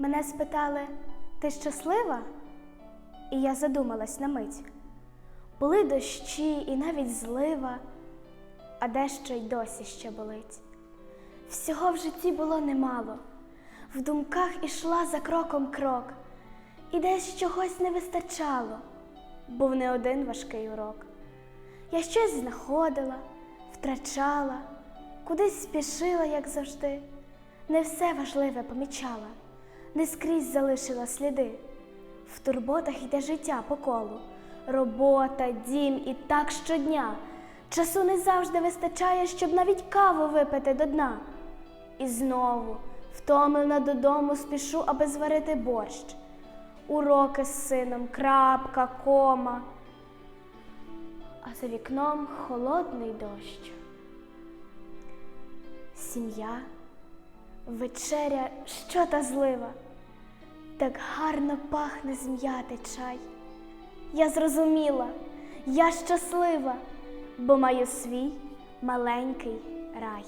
Мене спитали, ти щаслива? І я задумалась на мить. Були дощі і навіть злива, а дещо й досі ще болить. Всього в житті було немало, в думках ішла за кроком крок, і десь чогось не вистачало, був не один важкий урок. Я щось знаходила, втрачала, кудись спішила, як завжди, не все важливе помічала, не скрізь залишила сліди. В турботах йде життя по колу, робота, дім і так щодня. Часу не завжди вистачає, щоб навіть каву випити до дна. І знову, втомлена додому, спішу, аби зварити борщ. Уроки з сином, крапка, кома. А за вікном холодний дощ. Сім'я, вечеря, що та злива. Так гарно пахне зм'яти чай. Я зрозуміла, я щаслива, бо маю свій маленький рай.